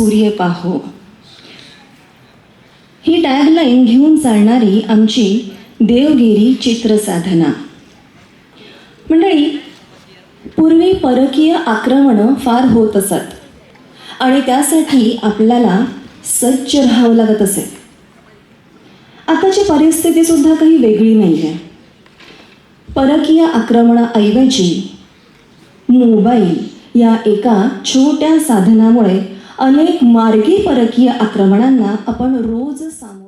सूर्य पाहो. ही टॅगलाईन घेऊन चालणारी आमची देवगिरी चित्रसाधना. मंडळी पूर्वी परकीय आक्रमणं फार होत असत आणि त्यासाठी आपल्याला सज्ज राहावं लागत असे. आताची परिस्थिती सुद्धा काही वेगळी नाही आहे परकीय आक्रमणाऐवजी मोबाईल या एका छोट्या साधनामुळे अनेक मार्गी परकीय आक्रमणांना आपण रोज सामोरे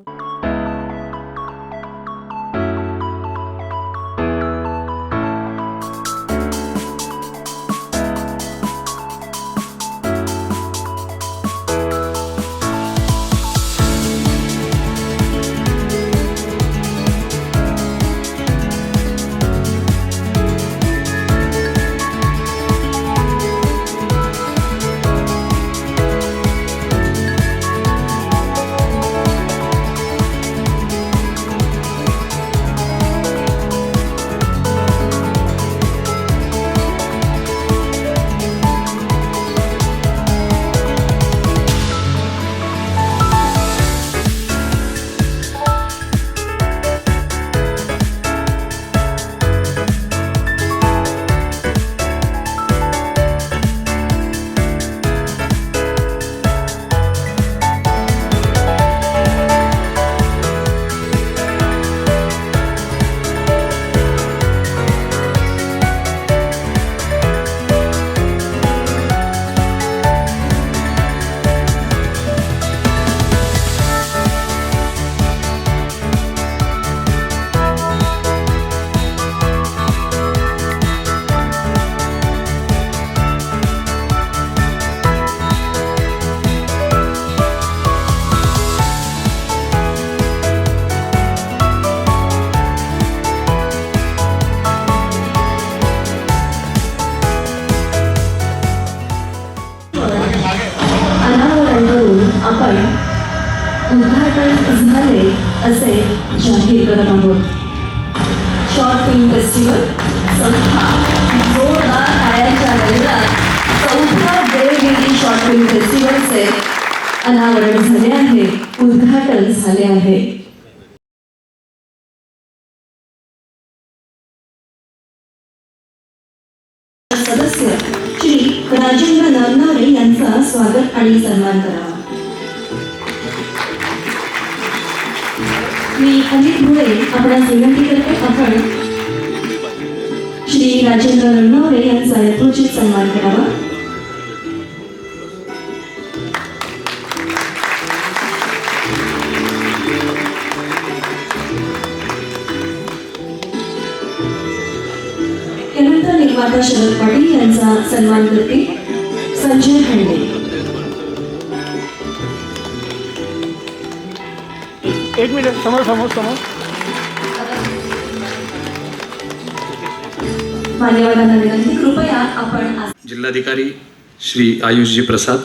फेस्टिवल चौथा जोरदार टाळ्यांच्या गजरात चौथा वेगवेगळी शॉर्ट फिल्म फेस्टिवलचे अनावरण झाले आहे उद्घाटन झाले आहे सदस्य श्री राजेंद्र नरनारे यांचा स्वागत आणि सन्मान करावा मी अमित भुळे आपण विनंती करते आपण श्री राजेंद्र नरनावरे यांचा यथोचित सन्मान करावा त्यानंतर निर्माता शरद पाटील यांचा सन्मान करते संजय खंडे एक मिनिट समोर समोर समोर मान्यवरांना विनंती. कृपया आपण जिल्हाधिकारी श्री आयुषजी प्रसाद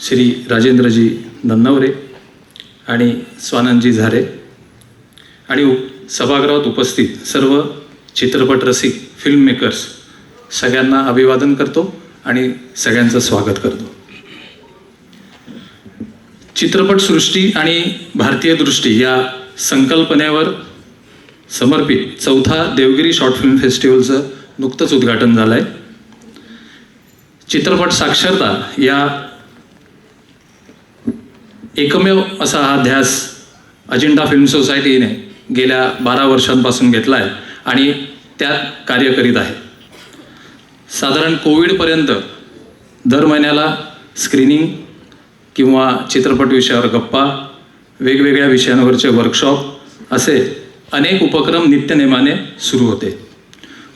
श्री राजेंद्रजी नन्नवरे आणि स्वानंदजी झारे आणि उप सभागृहात उपस्थित सर्व चित्रपट रसिक फिल्म मेकर्स सगळ्यांना अभिवादन करतो आणि सगळ्यांचं स्वागत करतो. चित्रपटसृष्टी आणि भारतीय दृष्टी या संकल्पनेवर समर्पित चौथा देवगिरी शॉर्ट फिल्म फेस्टिवलचं नुकतंच उद्घाटन झालं आहे चित्रपट साक्षरता या एकमेव असा हा ध्यास अजिंठा फिल्म सोसायटीने गेल्या बारा वर्षांपासून घेतला आहे आणि त्यात कार्य करीत आहे. साधारण कोविडपर्यंत दर महिन्याला स्क्रीनिंग किंवा चित्रपट विषयावर गप्पा वेगवेगळ्या विषयांवरचे वर्कशॉप असे अनेक उपक्रम नित्यनेमाने सुरू होते.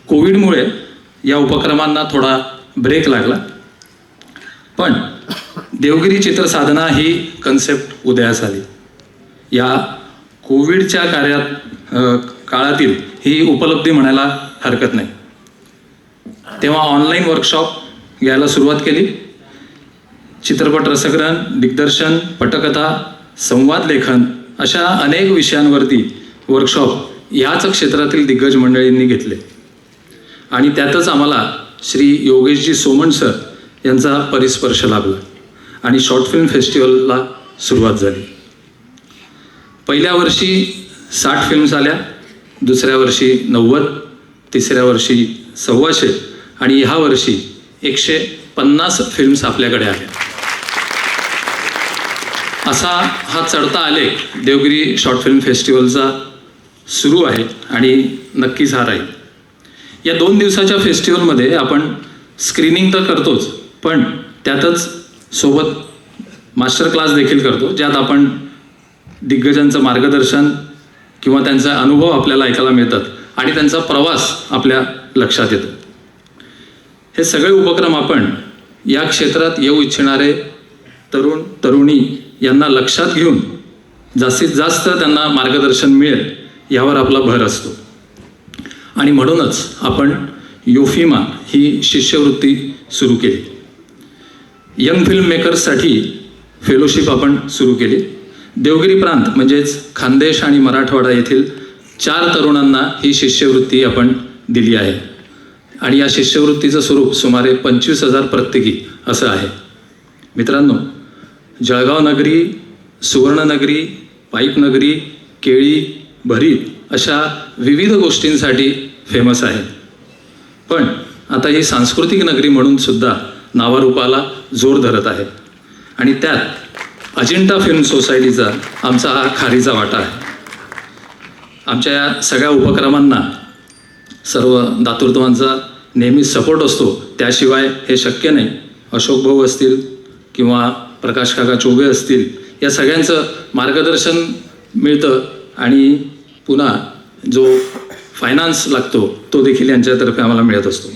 कोविडमुळे या उपक्रमांना थोडा ब्रेक लागला. पण देवगिरी चित्रसाधना ही कन्सेप्ट उदयास आली. या कोविडच्या कार्यात काळातील ही उपलब्धी म्हणायला हरकत नाही. तेव्हा ऑनलाईन वर्कशॉप घ्यायला सुरुवात केली. चित्रपट रसग्रहण दिग्दर्शन पटकथा संवाद लेखन अशा अनेक विषयांवरती वर्कशॉप ह्याच क्षेत्रातील दिग्गज मंडळींनी घेतले. आणि त्यातच आम्हाला श्री योगेशजी सोमण सर यांचा परिस्पर्श लाभला आणि शॉर्ट फिल्म फेस्टिवलला सुरुवात झाली. पहिल्या वर्षी साठ फिल्म्स आल्या दुसऱ्या वर्षी नव्वद तिसऱ्या वर्षी सव्वाशे आणि ह्या वर्षी एकशे पन्नास फिल्म्स आपल्याकडे आल्या. असा हा चढता आलेख देवगिरी शॉर्ट फिल्म फेस्टिवलचा सुरू आहे आणि नक्कीच हा राहील. या दोन दिवसाच्या फेस्टिवलमध्ये आपण स्क्रीनिंग तर करतोच पण त्यातच सोबत मास्टर क्लास देखील करतो ज्यात आपण दिग्गजांचं मार्गदर्शन किंवा त्यांचा अनुभव आपल्याला ऐकायला मिळतात आणि त्यांचा प्रवास आपल्या लक्षात येतो. हे सगळे उपक्रम आपण या क्षेत्रात येऊ इच्छिणारे तरुण तरुणी यांना लक्षात घेऊन जास्तीत जास्त त्यांना मार्गदर्शन मिळेल. यावर आपला भर असतो. आणि म्हणूनच आपण योफिमा ही शिष्यवृत्ती सुरू केली. यंग फिल्म मेकर्ससाठी फेलोशिप आपण सुरू केली. देवगिरी प्रांत म्हणजेच खानदेश आणि मराठवाडा येथील चार तरुणांना ही शिष्यवृत्ती आपण दिली आहे. आणि या शिष्यवृत्तीचं स्वरूप सुमारे पंचवीस हजार प्रत्येकी असं आहे. मित्रांनो जळगाव नगरी सुवर्णनगरी पाईपनगरी केळी भरीत अशा विविध गोष्टींसाठी फेमस आहे. पण आता ही सांस्कृतिक नगरी म्हणून सुद्धा नावारूपाला जोर धरत आहे. आणि त्यात अजिंठा फिल्म सोसायटीचा आमचा हा खारीचा वाटा आहे. आमच्या या सगळ्या उपक्रमांना सर्व दातृत्वांचा नेहमी सपोर्ट असतो. त्याशिवाय हे शक्य नाही. अशोक भाऊ असतील किंवा प्रकाश काका चोबे असतील या सगळ्यांचं मार्गदर्शन मिळतं आणि पुन्हा जो फायनान्स लागतो तो देखील यांच्यातर्फे आम्हाला मिळत असतो.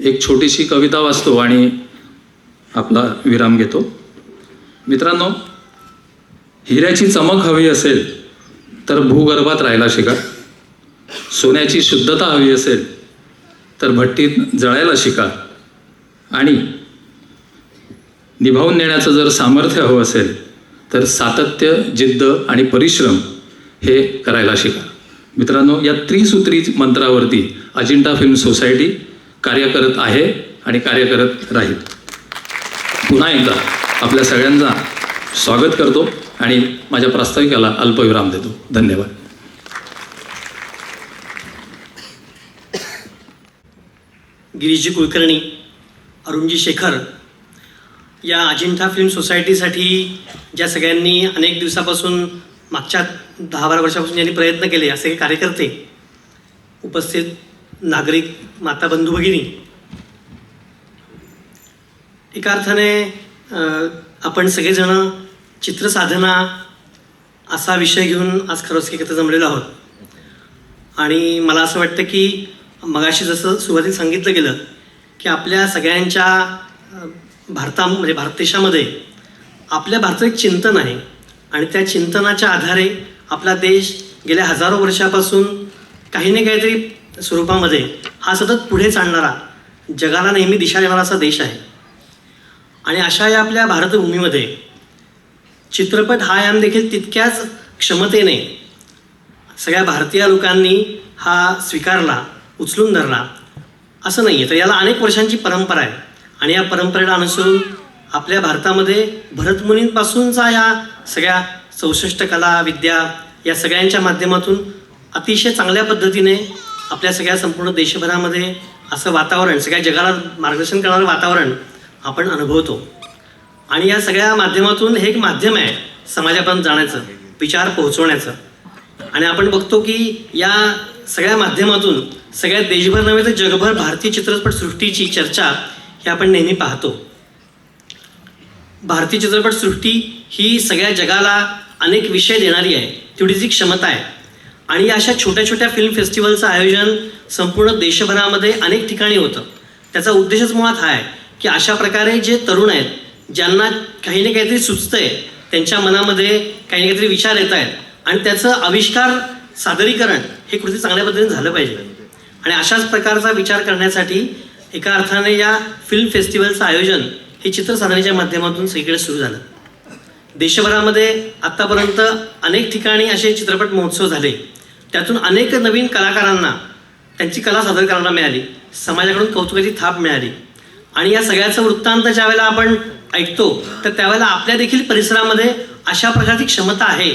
एक छोटीशी कविता वाचतो आणि आपला विराम घेतो. मित्रांनो हिऱ्याची चमक हवी असेल तर भूगर्भात राहायला शिका. सोन्याची शुद्धता हवी असेल तर भट्टीत जळायला शिका. आणि निभावून नेण्याचं जर सामर्थ्य हवं असेल तर सातत्य जिद्द आणि परिश्रम हे करायला शिका. मित्रांनो या त्रिसूत्री मंत्रावरती अजिंठा फिल्म सोसायटी कार्य करत आहे आणि कार्य करत राहील. पुन्हा एकदा आपल्या सगळ्यांचा स्वागत करतो आणि माझ्या प्रास्ताविकाला अल्पविराम देतो. धन्यवाद. गिरीशजी कुलकर्णी अरुणजी शेखर या अजिंठा फिल्म सोसायटीसाठी ज्या सगळ्यांनी अनेक दिवसापासून मागच्या दहा बारा वर्षापासून ज्यांनी प्रयत्न केले असे काही कार्यकर्ते उपस्थित नागरिक माता बंधू भगिनी एका अर्थाने आपण सगळेजण चित्रसाधना असा विषय घेऊन आज खरंच एकत्र जमलेलो आहोत. आणि मला असं वाटतं की मगाशी जसं सुरुवातीला सांगितलं गेलं की आपल्या सगळ्यांच्या भारता म्हणजे भारत देशामध्ये आपल्या भारताचं एक चिंतन आहे. आणि त्या चिंतनाच्या आधारे आपला देश गेल्या हजारो वर्षापासून काही ना काहीतरी स्वरूपामध्ये हा सतत पुढे चालणारा जगाला नेहमी दिशा देणारा असा देश आहे. आणि अशा या आपल्या भारतभूमीमध्ये चित्रपट हा याम देखील तितक्याच क्षमतेने सगळ्या भारतीय लोकांनी हा स्वीकारला उचलून धरला असं नाही आहे तर याला अनेक वर्षांची परंपरा आहे. आणि या परंपरेला अनुसरून आपल्या भारतामध्ये भरतमुनींपासूनचा या सगळ्या चौसष्ट कला विद्या या सगळ्यांच्या माध्यमातून अतिशय चांगल्या पद्धतीने आपल्या सगळ्या संपूर्ण देशभरामध्ये असं वातावरण सगळ्या जगाला मार्गदर्शन करणारं वातावरण आपण अनुभवतो. आणि या सगळ्या माध्यमातून हे एक माध्यम आहे समाजापर्यंत जाण्याचं विचार पोहोचवण्याचं. आणि आपण बघतो की या सगळ्या माध्यमातून सगळ्या देशभर नव्हे तर जगभर भारतीय चित्रपट सृष्टीची चर्चा हे आपण नेहमी पाहतो. भारतीय चित्रपटसृष्टी ही सगळ्या जगाला अनेक विषय देणारी आहे तेवढीच जी क्षमता आहे. आणि अशा छोट्या छोट्या फिल्म फेस्टिवलचं आयोजन संपूर्ण देशभरामध्ये अनेक ठिकाणी होतं. त्याचा उद्देशच मुळात हा आहे की अशा प्रकारे जे तरुण आहेत ज्यांना काही ना काहीतरी सुचतंय त्यांच्या मनामध्ये काही ना काहीतरी विचार येत आहेत. आणि त्याचं आविष्कार सादरीकरण हे कृती चांगल्या पद्धतीने झालं पाहिजे. आणि अशाच प्रकारचा विचार करण्यासाठी एका अर्थाने या फिल्म फेस्टिवलचं आयोजन हे चित्रसाधनेच्या माध्यमातून सगळीकडे सुरू झालं. देशभरामध्ये आत्तापर्यंत अनेक ठिकाणी असे चित्रपट महोत्सव झाले. त्यातून अनेक नवीन कलाकारांना त्यांची कला सादर करायला मिळाली. समाजाकडून कौतुकाची थाप मिळाली. आणि या सगळ्याचं वृत्तांत ज्यावेळेला आपण ऐकतो तर त्यावेळेला आपल्या देखील परिसरामध्ये अशा प्रकारची क्षमता आहे.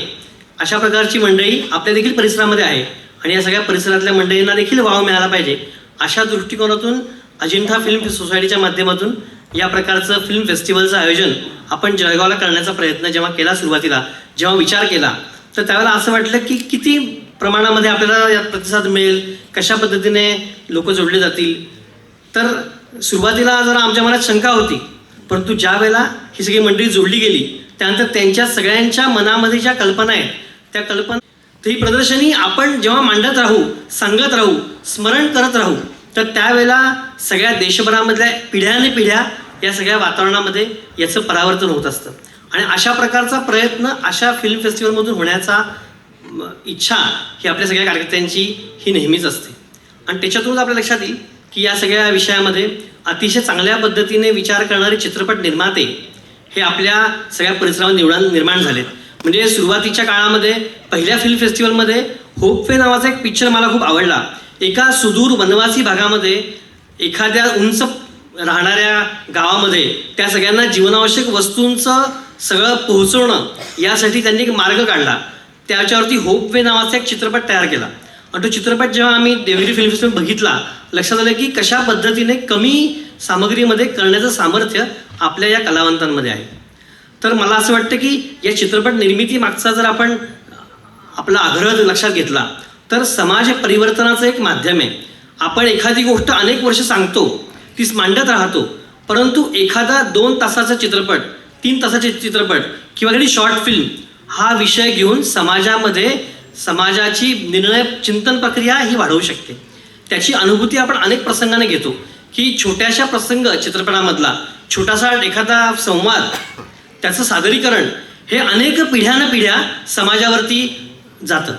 अशा प्रकारची मंडळी आपल्या देखील परिसरामध्ये आहे. आणि या सगळ्या परिसरातल्या मंडळींना देखील वाव मिळाला पाहिजे. अशा दृष्टिकोनातून अजिंठा फिल्म सोसायटीच्या माध्यमातून या प्रकारचं फिल्म फेस्टिवलचं आयोजन आपण जळगावला करण्याचा प्रयत्न जेव्हा केला सुरुवातीला जेव्हा विचार केला तर त्यावेळेला असं वाटलं की किती प्रमाणामध्ये आपल्याला यात प्रतिसाद मिळेल कशा पद्धतीने लोक जोडले जातील? तर सुरुवातीला जरा आमच्या मनात शंका होती परंतु ज्या वेळेला ही सगळी मंडळी जोडली गेली त्यानंतर त्यांच्या सगळ्यांच्या मनामध्ये ज्या कल्पना आहेत त्या कल्पना ही प्रदर्शनी आपण जेव्हा मांडत राहू सांगत राहू स्मरण करत राहू तर त्यावेळेला सगळ्या देशभरामधल्या पिढ्याने पिढ्या या सगळ्या वातावरणामध्ये याचं परावर्तन होत असतं. आणि अशा प्रकारचा प्रयत्न अशा फिल्म फेस्टिवलमधून होण्याचा इच्छा ही आपल्या सगळ्या कार्यकर्त्यांची ही नेहमीच असते. आणि त्याच्यातूनच आपल्या लक्षात येईल की या सगळ्या विषयामध्ये अतिशय चांगल्या पद्धतीने विचार करणारे चित्रपट निर्माते हे आपल्या सगळ्या परिसरावर निवडून निर्माण झालेत. म्हणजे सुरुवातीच्या काळामध्ये पहिल्या फिल्म फेस्टिवलमध्ये होपवे नावाचा एक पिक्चर मला खूप आवडला. एका सुदूर वनवासी भागामध्ये एखाद्या उंच राहणाऱ्या गावामध्ये त्या सगळ्यांना जीवनावश्यक वस्तूंचं सगळं पोहोचवणं यासाठी त्यांनी एक मार्ग काढला. त्याच्यावरती होप वे नावाचा एक चित्रपट तयार केला. आणि तो चित्रपट जेव्हा आम्ही देवगिरी फिल्म फेस्टिवल बघितला लक्षात आलं की कशा पद्धतीने कमी सामग्रीमध्ये करण्याचं सामर्थ्य आपल्या या कलावंतांमध्ये आहे. तर मला असं वाटतं की या चित्रपट निर्मिती मागचा जर आपण आपला आग्रह जर लक्षात घेतला तर समाज हे परिवर्तनाचं एक माध्यम आहे. आपण एखादी गोष्ट अनेक वर्ष सांगतो तीच मांडत राहतो परंतु एखादा दोन तासाचा चित्रपट तीन तासाचे चित्रपट किंवा एखादी शॉर्ट फिल्म हा विषय घेऊन समाजामध्ये समाजाची निर्णय चिंतन प्रक्रिया ही वाढवू शकते. त्याची अनुभूती आपण अनेक प्रसंगाने घेतो की छोट्याशा प्रसंग चित्रपटामधला छोटासा एखादा संवाद त्याचं सादरीकरण हे अनेक पिढ्यानं पिढ्या समाजावरती जातं.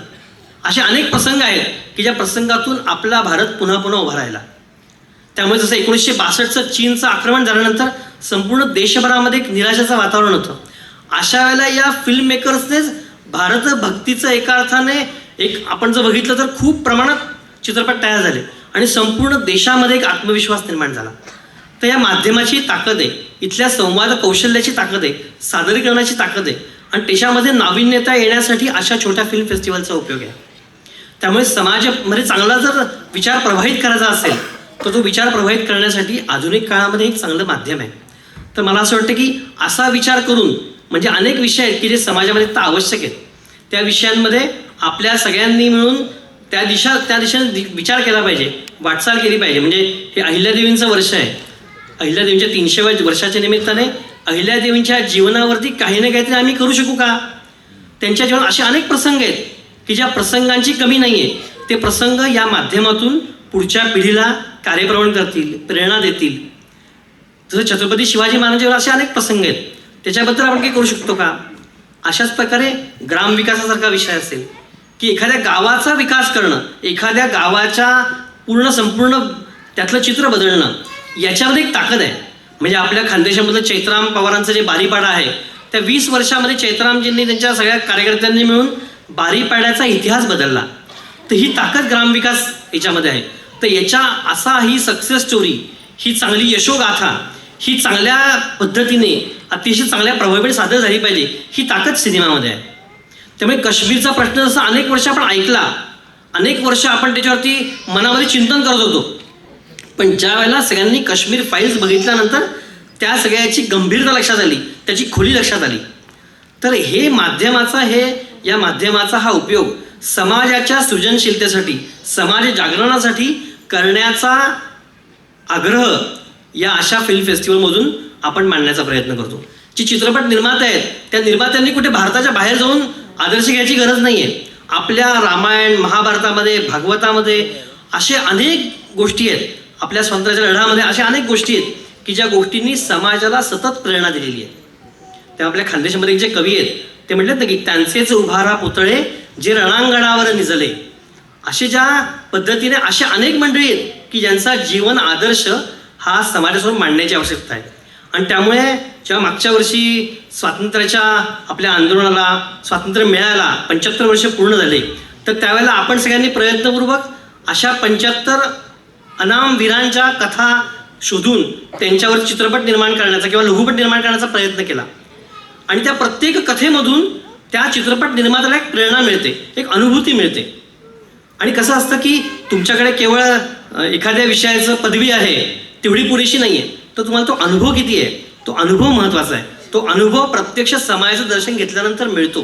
असे अनेक प्रसंग आहेत की ज्या प्रसंगातून आपला भारत पुन्हा पुन्हा उभा राहिला. त्यामुळे जसं एकोणीसशे बासष्टचं चीनचं आक्रमण झाल्यानंतर संपूर्ण देशभरामध्ये एक निराशाचं वातावरण होतं. अशा वेळेला या फिल्म मेकर्सनेच भारत भक्तीचं एका अर्थाने एक आपण जर बघितलं तर खूप प्रमाणात चित्रपट तयार झाले आणि संपूर्ण देशामध्ये एक आत्मविश्वास निर्माण झाला. तर या माध्यमाची ताकद आहे इथल्या संवाद कौशल्याची ताकद आहे सादरीकरणाची ताकद आहे आणि त्याच्यामध्ये नाविन्यता येण्यासाठी अशा छोट्या फिल्म फेस्टिवलचा उपयोग आहे. त्यामुळे समाजामध्ये चांगला जर विचार प्रवाहित करायचा असेल तर तो विचार प्रवाहित करण्यासाठी आधुनिक काळामध्ये एक चांगलं माध्यम आहे. तर मला असं वाटतं की असा विचार करून म्हणजे अनेक विषय आहेत की जे समाजामध्ये तर आवश्यक आहेत. त्या विषयांमध्ये आपल्या सगळ्यांनी मिळून त्या दिशा त्या दिशेने दि- विचार केला पाहिजे वाटचाल केली पाहिजे. म्हणजे हे अहिल्यादेवींचं वर्ष आहे. अहिल्यादेवींच्या तीनशे वर्षाच्या निमित्ताने अहिल्यादेवींच्या जीवनावरती काही ना काहीतरी आम्ही करू शकू का? त्यांच्या जीवनात असे अनेक प्रसंग आहेत. की ज्या प्रसंगांची कमी नाही आहे ते प्रसंग या माध्यमातून पुढच्या पिढीला कार्यप्रवण करतील प्रेरणा देतील. जसं छत्रपती शिवाजी महाराजांवर असे अनेक प्रसंग आहेत. त्याच्याबद्दल आपण काही करू शकतो का? अशाच प्रकारे ग्रामविकासासारखा विषय असेल की एखाद्या गावाचा विकास करणं एखाद्या गावाच्या पूर्ण संपूर्ण त्यातलं चित्र बदलणं याच्यामध्ये एक ताकद आहे. म्हणजे आपल्या खानदेशामधलं चैत्राम पवारांचं जे बारीपाडा आहे त्या वीस वर्षामध्ये चैत्रामजींनी त्यांच्या सगळ्या कार्यकर्त्यांनी मिळून बारीपाड्याचा इतिहास बदलला. तर ही ताकद ग्रामविकास याच्यामध्ये आहे. तर याच्या असा ही सक्सेस स्टोरी ही चांगली यशोगाथा ही चांगल्या पद्धतीने अतिशय चांगल्या प्रभावीपणे सादर झाली पाहिजे ही ताकद सिनेमामध्ये आहे. त्यामुळे काश्मीरचा प्रश्न जसा अनेक वर्ष आपण ऐकला अनेक वर्ष आपण त्याच्यावरती मनामध्ये चिंतन करत होतो. पण ज्या वेळेला सगळ्यांनी काश्मीर फाईल्स बघितल्यानंतर त्या सगळ्याची गंभीरता लक्षात आली त्याची खोली लक्षात आली. तर हे माध्यमाचा हे या माध्यमाचा हा उपयोग समाजाच्या सृजनशीलतेसाठी समाज जागरणासाठी करण्याचा आग्रह या अशा फिल्म फेस्टिवलमधून आपण मांडण्याचा प्रयत्न करतो. जी चित्रपट निर्माते आहेत त्या निर्मात्यांनी कुठे भारताच्या बाहेर जाऊन आदर्श घ्यायची गरज नाही आहे आपल्या रामायण महाभारतामध्ये भागवतामध्ये असे अनेक गोष्टी आहेत. आपल्या स्वतंत्राच्या लढ्यामध्ये अशा अनेक गोष्टी आहेत की ज्या गोष्टींनी समाजाला सतत प्रेरणा दिलेली आहे. त्या आपल्या खानदेशामध्ये एक जे कवी आहेत ते म्हटलं ना की त्यांचेच उभारा पुतळे जे रणांगणावर निजले असे ज्या पद्धतीने अशा अनेक मंडळी आहेत की ज्यांचा जीवन आदर्श हा समाजासमोर मांडण्याची आवश्यकता आहे. आणि त्यामुळे जेव्हा मागच्या वर्षी स्वातंत्र्याच्या आपल्या आंदोलनाला स्वातंत्र्य मिळायला पंच्याहत्तर वर्ष पूर्ण झाले तर त्यावेळेला आपण सगळ्यांनी प्रयत्नपूर्वक अशा पंच्याहत्तर अनामवीरांच्या कथा शोधून त्यांच्यावर चित्रपट निर्माण करण्याचा किंवा लघुपट निर्माण करण्याचा प्रयत्न केला. आणि त्या प्रत्येक कथेमधून त्या चित्रपट निर्मात्याला एक प्रेरणा मिळते एक अनुभूती मिळते. आणि कसं असतं की तुमच्याकडे केवळ एखाद्या विषयाचं पदवी आहे तेवढी पुरेशी नाही आहे तर तुम्हाला तो अनुभव किती आहे? तो अनुभव महत्त्वाचा आहे. तो अनुभव प्रत्यक्ष समाजाचं दर्शन घेतल्यानंतर मिळतो.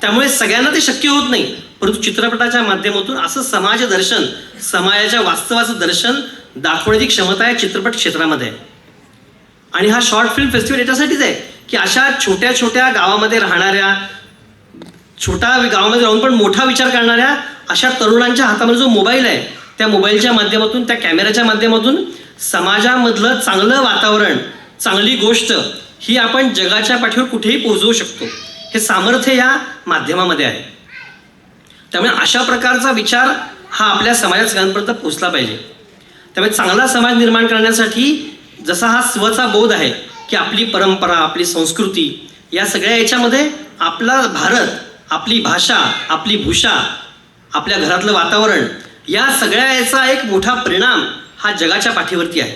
त्यामुळे सगळ्यांना ते शक्य होत नाही परंतु चित्रपटाच्या माध्यमातून असं समाज दर्शन समाजाच्या वास्तवाचं दर्शन दाखवण्याची क्षमता या चित्रपट क्षेत्रामध्ये आहे. आणि हा शॉर्ट फिल्म फेस्टिवल याच्यासाठीच आहे. की अशा छोट्या छोट्या गावामध्ये राहणाऱ्या छोटा गावामध्ये राहून पण मोठा विचार करणाऱ्या अशा तरुणांच्या हातामध्ये जो मोबाईल आहे त्या मोबाईलच्या माध्यमातून त्या कॅमेऱ्याच्या माध्यमातून समाजामधलं चांगलं वातावरण चांगली गोष्ट ही आपण जगाच्या पाठीवर कुठेही पोहोचवू शकतो. हे सामर्थ्य या माध्यमामध्ये आहे. त्यामुळे अशा प्रकारचा विचार हा आपल्या समाजात सगळ्यांपर्यंत पोहोचला पाहिजे. त्यामुळे चांगला समाज निर्माण करण्यासाठी जसा हा स्वचा बोध आहे की आपली परंपरा आपली संस्कृती या सगळ्या याच्यामध्ये आपला भारत आपली भाषा आपली भूषा आपल्या घरातलं वातावरण या सगळ्या याचा एक मोठा परिणाम हा जगाच्या पाठीवरती आहे.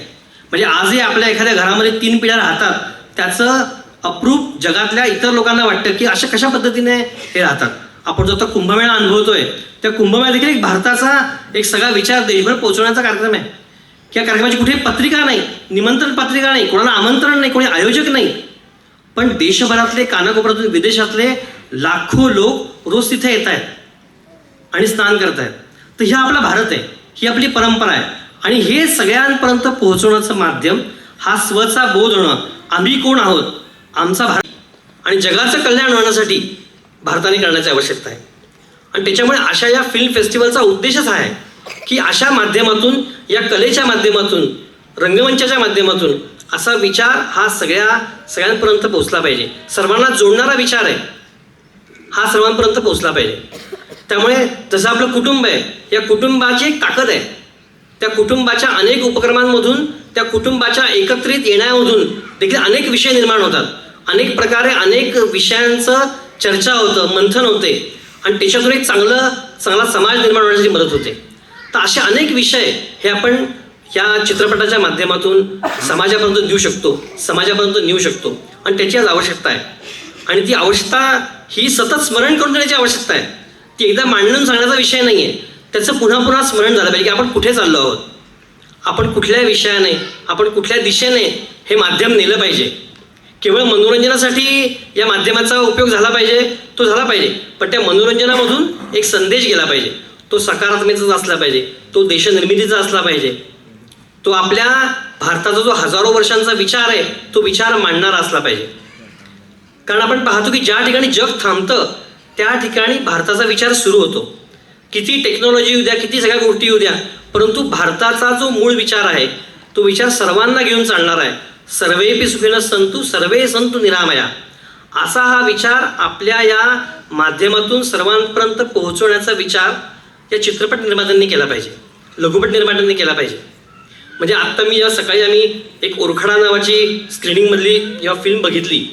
म्हणजे आजही आपल्या एखाद्या घरामध्ये तीन पिढ्या राहतात त्याचं अप्रूप जगातल्या इतर लोकांना वाटतं की अशा कशा पद्धतीने हे राहतात. आपण जो आता कुंभमेळा अनुभवतोय त्या कुंभमेळा देखील एक भारताचा एक सगळा विचार देशभर पोहोचवण्याचा कार्यक्रम आहे. या कार्यक्रमाची कुठेही पत्रिका नाही निमंत्रण पत्रिका नाही कोणाला आमंत्रण नाही कोणी आयोजक नाही. पण देशभरातले कानाकोपऱ्यातून विदेशातले लाखो लोक रोज तिथे येत आहेत आणि स्नान करत आहेत. तर हा आपला भारत आहे ही आपली परंपरा आहे. आणि हे सगळ्यांपर्यंत पोहोचवण्याचं माध्यम हा स्वचा बोध होणं. आम्ही कोण आहोत? आमचा भारत आणि जगाचं कल्याण होण्यासाठी भारताने करण्याची आवश्यकता आहे. आणि त्याच्यामुळे अशा या फिल्म फेस्टिवलचा उद्देशच हा आहे. की अशा माध्यमातून या कलेच्या माध्यमातून रंगमंचाच्या माध्यमातून असा विचार हा सगळ्या सगळ्यांपर्यंत पोहोचला पाहिजे. सर्वांना जोडणारा विचार आहे. हा सर्वांपर्यंत पोहोचला पाहिजे. त्यामुळे जसं आपलं कुटुंब आहे या कुटुंबाची एक ताकद आहे. त्या कुटुंबाच्या अनेक उपक्रमांमधून त्या कुटुंबाच्या एकत्रित येण्यामधून देखील अनेक विषय निर्माण होतात. अनेक प्रकारे अनेक विषयांचं चर्चा होतं मंथन होते. आणि त्याच्यातून एक चांगलं चांगला समाज निर्माण होण्यासाठी मदत होते. तर असे अनेक विषय हे आपण या चित्रपटाच्या माध्यमातून समाजापर्यंत देऊ शकतो समाजापर्यंत नेऊ शकतो. आणि त्याची आज आवश्यकता आहे. आणि ती आवश्यकता ही सतत स्मरण करून देण्याची आवश्यकता आहे. ती एकदा मांडून सांगण्याचा विषय नाही आहे त्याचं पुन्हा पुन्हा स्मरण झालं पाहिजे की आपण कुठे चाललो आहोत? आपण कुठल्या विषयाने आपण कुठल्या दिशेने हे माध्यम नेलं पाहिजे? केवळ मनोरंजनासाठी या माध्यमाचा उपयोग झाला पाहिजे तो झाला पाहिजे. पण त्या मनोरंजनामधून एक संदेश गेला पाहिजे. तो सकारात्मकतेचा असला पाहिजे. तो देशनिर्मितीचा असला पाहिजे. तो आपल्या भारताचा जो हजारो वर्षांचा विचार आहे तो विचार मांडणारा असला पाहिजे. कारण आपण पाहतो की ज्या ठिकाणी जग थांबतं त्या ठिकाणी भारताचा विचार सुरू होतो. किती टेक्नॉलॉजी येऊ द्या किती सगळ्या गोष्टी येऊ द्या परंतु भारताचा जो मूळ विचार आहे तो विचार सर्वांना घेऊन चालणार आहे. सर्वेपी सुखीनं संतू सर्वे संतू निरामया. असा हा विचार आपल्या या माध्यमातून सर्वांपर्यंत पोहोचवण्याचा विचार या चित्रपट निर्मात्यांनी केला पाहिजे. लघुपट निर्मात्यांनी केला पाहिजे. म्हणजे आत्ता मी या सकाळी आम्ही एक ओरखडा नावाची स्क्रीनिंगमधली जेव्हा फिल्म बघितली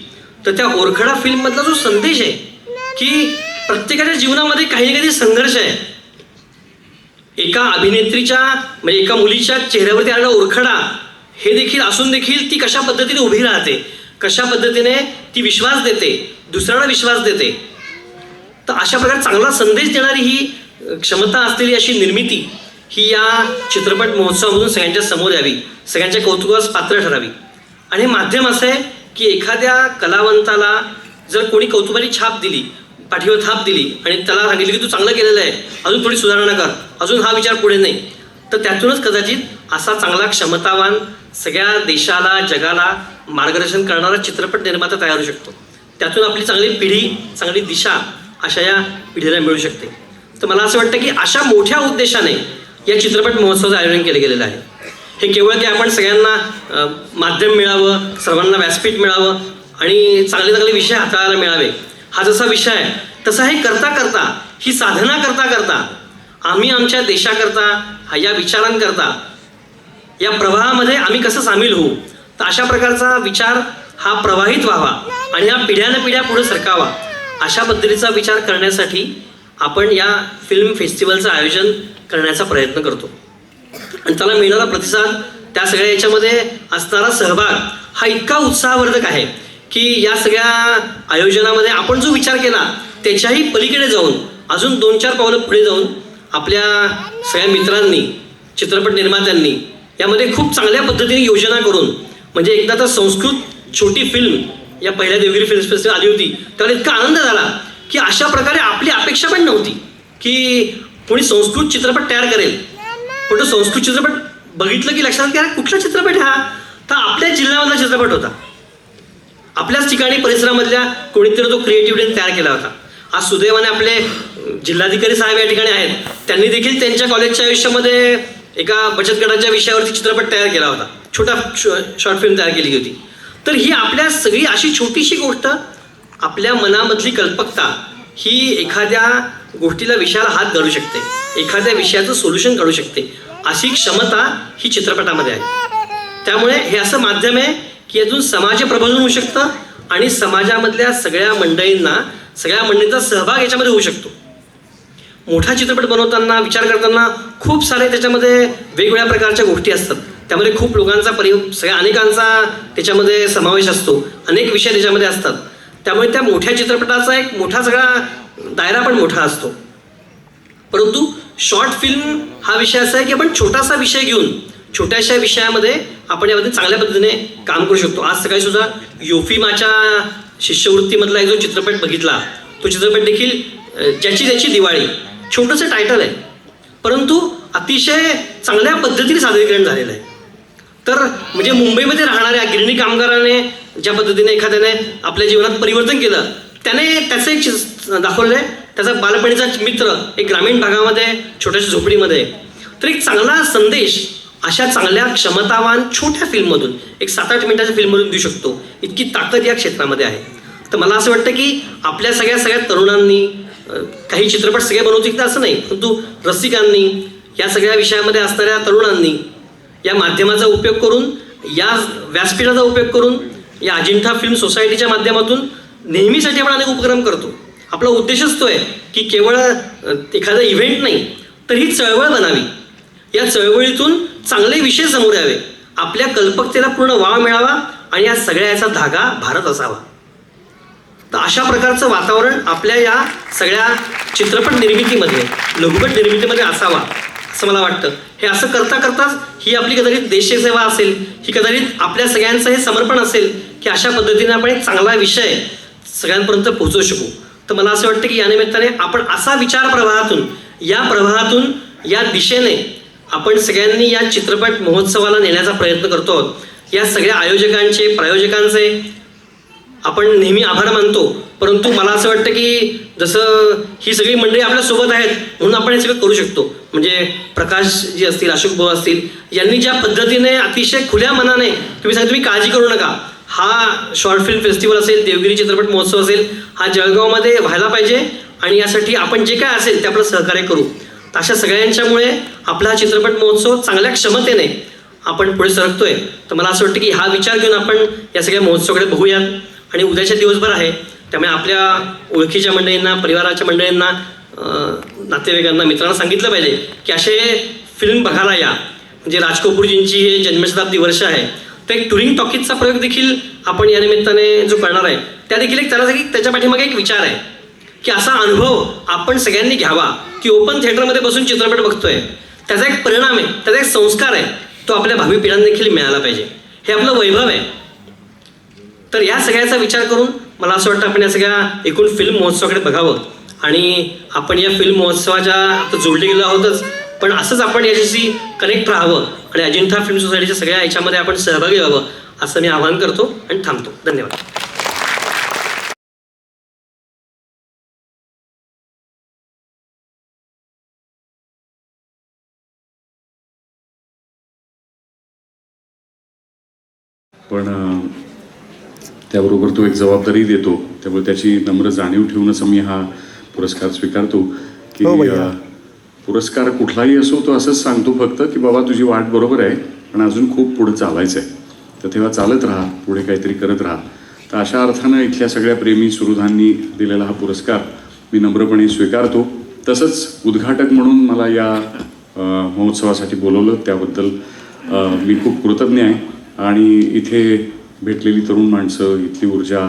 तर त्या ओरखडा फिल्ममधला जो संदेश आहे की प्रत्येकाच्या जीवनामध्ये काही ना काही संघर्ष आहे. एका अभिनेत्रीच्या म्हणजे एका मुलीच्या चेहऱ्यावरती आलेला ओरखडा हे देखील असून देखील ती कशा पद्धतीने उभी राहते कशा पद्धतीने ती विश्वास देते दुसऱ्याला विश्वास देते. तर अशा प्रकारे चांगला संदेश देणारी ही क्षमता असलेली अशी निर्मिती ही या चित्रपट महोत्सवामधून सगळ्यांच्या समोर यावी सगळ्यांच्या कौतुकास पात्र ठरावी. आणि हे माध्यम असं आहे की एखाद्या कलावंताला जर कोणी कौतुकाची छाप दिली पाठीवर थाप दिली आणि त्याला सांगितलं की तू चांगलं केलेलं आहे अजून थोडी सुधारणा कर अजून हा विचार पुढे नाही तर त्यातूनच कदाचित असा चांगला क्षमतावान सगळ्या देशाला जगाला मार्गदर्शन करणारा चित्रपट निर्माता तयार होऊ शकतो. त्यातून आपली चांगली पिढी चांगली दिशा अशा या पिढीला मिळू शकते. तर मला असं वाटतं की अशा मोठ्या उद्देशाने या चित्रपट महोत्सवाचं आयोजन केलं गेलेलं आहे. हे केवळ की आपण सगळ्यांना माध्यम मिळावं सर्वांना व्यासपीठ मिळावं आणि चांगले चांगले विषय हाताळायला मिळावे हा जसा विषय आहे तसा हे करता करता ही साधना करता करता आम्ही आमच्या देशाकरता हा या विचारांकरता या प्रवाहामध्ये आम्ही कसं सामील होऊ तर अशा प्रकारचा विचार हा प्रवाहित व्हावा आणि या पिढ्यानं पिढ्या पुढे सरकावा अशा पद्धतीचा विचार करण्यासाठी आपण या फिल्म फेस्टिवलचं आयोजन करण्याचा प्रयत्न करतो. आणि त्याला मिळणारा प्रतिसाद त्या सगळ्या याच्यामध्ये असणारा सहभाग हा इतका उत्साहवर्धक आहे की या सगळ्या आयोजनामध्ये आपण जो विचार केला त्याच्याही पलीकडे जाऊन अजून दोन चार पावलं पुढे जाऊन आपल्या सगळ्या मित्रांनी चित्रपट निर्मात्यांनी यामध्ये खूप चांगल्या पद्धतीने योजना करून म्हणजे एकदा तर संस्कृत छोटी फिल्म या पहिल्या देवगिरी फिल्म फेस्टिवल आली होती त्यावेळेला इतका आनंद झाला की अशा प्रकारे आपली अपेक्षा पण नव्हती की कोणी संस्कृत चित्रपट तयार करेल. पण तो संस्कृत चित्रपट बघितलं की लक्षात की कुठला चित्रपट हा? तर आपल्या जिल्ह्यामधला चित्रपट होता. आपल्याच ठिकाणी परिसरामधल्या कोणीतरी तो क्रिएटिव्हिटीने तयार केला होता. आज सुदैवाने आपले जिल्हाधिकारी साहेब या ठिकाणी आहेत. त्यांनी देखील त्यांच्या कॉलेजच्या आयुष्यामध्ये एका बचत गटाच्या विषयावरती चित्रपट तयार केला होता. छोटा शॉर्ट फिल्म तयार केली होती. तर ही आपल्या सगळी अशी छोटीशी गोष्ट आपल्या मनामधली कल्पकता ही एखाद्या गोष्टीला विषयाला हात घालू शकते. एखाद्या विषयाचं सोल्युशन काढू शकते. अशी क्षमता ही चित्रपटामध्ये आहे. त्यामुळे हे असं माध्यम आहे की अजून समाज प्रबोधन होऊ शकतं आणि समाजामधल्या सगळ्या मंडळींना सगळ्या मंडळींचा सहभाग याच्यामध्ये होऊ शकतो. मोठा चित्रपट बनवताना विचार करताना खूप सारे त्याच्यामध्ये वेगवेगळ्या प्रकारच्या गोष्टी असतात. त्यामध्ये खूप लोकांचा परि सगळ्या अनेकांचा त्याच्यामध्ये समावेश असतो. अनेक विषय त्याच्यामध्ये असतात. त्यामुळे त्या मोठ्या चित्रपटाचा एक मोठा सगळा दायरा पण मोठा असतो. परंतु शॉर्ट फिल्म हा विषय असा आहे की आपण छोटासा विषय घेऊन छोट्याशा विषयामध्ये आपण यामध्ये चांगल्या पद्धतीने काम करू शकतो. आज सकाळी सुद्धा योफिमाच्या शिष्यवृत्तीमधला एक जो चित्रपट बघितला तो चित्रपट देखील ज्याची ज्याची त्याची दिवाळी. छोटंसं टायटल आहे. परंतु अतिशय चांगल्या पद्धतीने सादरीकरण झालेलं आहे. तर म्हणजे मुंबईमध्ये राहणाऱ्या गिरणी कामगाराने ज्या पद्धतीने एखाद्याने आपल्या जीवनात परिवर्तन केलं त्याने त्याचं एक दाखवलं आहे त्याचा बालपणीचा मित्र एक ग्रामीण भागामध्ये छोट्याशा झोपडीमध्ये. तर एक चांगला संदेश अशा चांगल्या क्षमतावान छोट्या फिल्ममधून एक सात आठ मिनिटाच्या फिल्ममधून देऊ शकतो. इतकी ताकद या क्षेत्रामध्ये आहे. तर मला असं वाटतं की आपल्या सगळ्या सगळ्या तरुणांनी काही चित्रपट सगळे बनवतील असं नाही परंतु रसिकांनी या सगळ्या विषयामध्ये असणाऱ्या तरुणांनी या माध्यमाचा उपयोग करून या व्यासपीठाचा उपयोग करून या अजिंठा फिल्म सोसायटीच्या माध्यमातून नेहमीसाठी आपण अनेक उपक्रम करतो. आपला उद्देशच तो आहे की केवळ एखादा इव्हेंट नाही तर ही चळवळ बनावी. या चळवळीतून चांगले विषय समोर यावे. आपल्या कल्पकतेला पूर्ण वाव मिळावा आणि या सगळ्या याचा धागा भारत असावा. तर अशा प्रकारचं वातावरण आपल्या या सगळ्या चित्रपट निर्मितीमध्ये लघुपट निर्मितीमध्ये असावा. असं मला वाटतं. हे असं करता करताच ही आपली कदाचित देशसेवा असेल ही कदाचित आपल्या सगळ्यांचं हे समर्पण असेल की अशा पद्धतीने आपण एक चांगला विषय सगळ्यांपर्यंत पोहोचवू शकू. तर मला असं वाटतं की या निमित्ताने आपण असा विचार प्रवाहातून या प्रवाहातून या दिशेने आपण सगळ्यांनी या चित्रपट महोत्सवाला नेण्याचा प्रयत्न करतो आहोत. या सगळ्या आयोजकांचे प्रायोजकांचे आपण नेहमी आभार मानतो परंतु मला असं वाटतं की जसं ही सगळी मंडळी आपल्यासोबत आहेत म्हणून आपण हे सगळं करू शकतो. म्हणजे प्रकाश जी असतील अशोक भाऊ असतील यांनी ज्या पद्धतीने अतिशय खुल्या मनाने तुम्ही सांग तुम्ही काळजी करू नका. हा शॉर्ट फिल्म फेस्टिवल असेल देवगिरी चित्रपट महोत्सव असेल हा जळगावमध्ये व्हायला पाहिजे आणि यासाठी आपण जे काय असेल ते आपलं सहकार्य करू. तर अशा सगळ्यांच्यामुळे आपला हा चित्रपट महोत्सव चांगल्या क्षमतेने आपण पुढे सरकतोय. तर मला असं वाटतं की हा विचार घेऊन आपण या सगळ्या महोत्सवाकडे बघूयात. आणि उद्याच्या दिवसभर आहे. त्यामुळे आपल्या ओळखीच्या मंडळींना परिवाराच्या मंडळींना नातेवाईकांना मित्रांना सांगितलं पाहिजे की असे फिल्म बघायला या. म्हणजे राज कपूरजींची हे जन्मशताब्दी वर्ष आहे. तर एक टुरिंग टॉकीजचा प्रयोग देखील आपण या निमित्ताने जो करणार आहे त्या देखील एक त्याला त्याच्या पाठीमागे एक विचार आहे की असा अनुभव आपण सगळ्यांनी घ्यावा की ओपन थिएटरमध्ये बसून चित्रपट बघतोय. त्याचा एक परिणाम आहे त्याचा एक संस्कार आहे तो आपल्या भावी पिढ्यांना देखील मिळाला पाहिजे. हे आपलं वैभव आहे. तर या सगळ्याचा विचार करून मला असं वाटतं आपण या सगळ्या एकूण फिल्म महोत्सवाकडे बघावं. आणि आपण या फिल्म महोत्सवाच्या आता जोडले गेलो आहोतच पण असंच आपण याच्याशी कनेक्ट राहावं आणि अजिंठा फिल्म सोसायटीच्या सगळ्या याच्यामध्ये आपण सहभागी व्हावं असं मी आवाहन करतो आणि थांबतो. धन्यवाद. पण त्याबरोबर तो एक जबाबदारी देतो. त्यामुळे त्याची नम्र जाणीव ठेवूनच मी हा पुरस्कार स्वीकारतो की हो पुरस्कार कुठलाही असो तो असंच सांगतो फक्त की बाबा तुझी वाट बरोबर आहे पण अजून खूप पुढे चालायचं आहे तर तेव्हा चालत राहा पुढे काहीतरी करत राहा. तर अशा अर्थानं इथल्या सगळ्या प्रेमी सुहृदांनी दिलेला हा पुरस्कार मी नम्रपणे स्वीकारतो. तसंच उद्घाटक म्हणून मला या महोत्सवासाठी बोलवलं त्याबद्दल मी खूप कृतज्ञ आहे. आणि इथे भेटलेली तरुण माणसं इथली ऊर्जा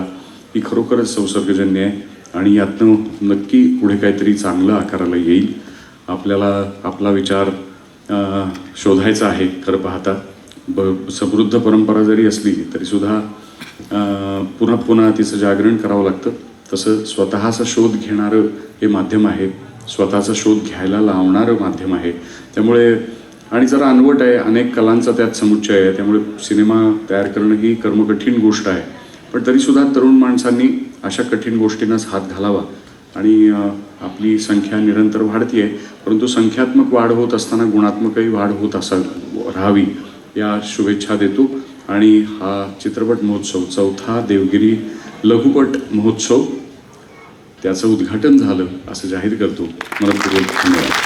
ही खरोखरच संसर्गजन्य आहे आणि यातनं नक्की पुढे काहीतरी चांगलं आकाराला येईल. आपल्याला आपला विचार शोधायचा आहे खरं पाहता. ब समृद्ध परंपरा जरी असली तरीसुद्धा पुन्हा पुन्हा तिचं जागरण करावं लागतं. तसं स्वतःचा शोध घेणारं हे माध्यम आहे. स्वतःचा शोध घ्यायला लावणारं माध्यम आहे. त्यामुळे आणि जरा अनवट आहे अनेक कलांचा त्यात समुच्चय आहे त्यामुळे सिनेमा तयार करणं ही कर्मकठीण गोष्ट आहे. पण तरीसुद्धा तरुण माणसांनी अशा कठीण गोष्टींनाच हात घालावा. आणि आपली संख्या निरंतर वाढती आहे परंतु संख्यात्मक वाढ होत असताना गुणात्मकही वाढ होत असा राहावी या शुभेच्छा देतो. आणि हा चित्रपट महोत्सव चौथा देवगिरी लघुपट महोत्सव त्याचं उद्घाटन झालं असं जाहीर करतो. मला खूप धन्यवाद.